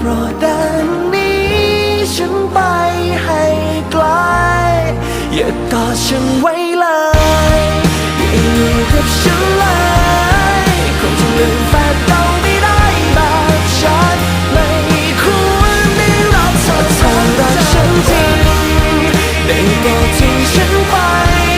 โปรดเดินนี้ฉันไปให้ไกล อย่ากอดฉันไว้เลยอย่าอยู่กับฉันเลยคงจะลืมแฟนเก่าไม่ได้แบบฉันไม่ควรได้รับเธอเธอรักฉันจริงได้บอกดทิ้งฉันไป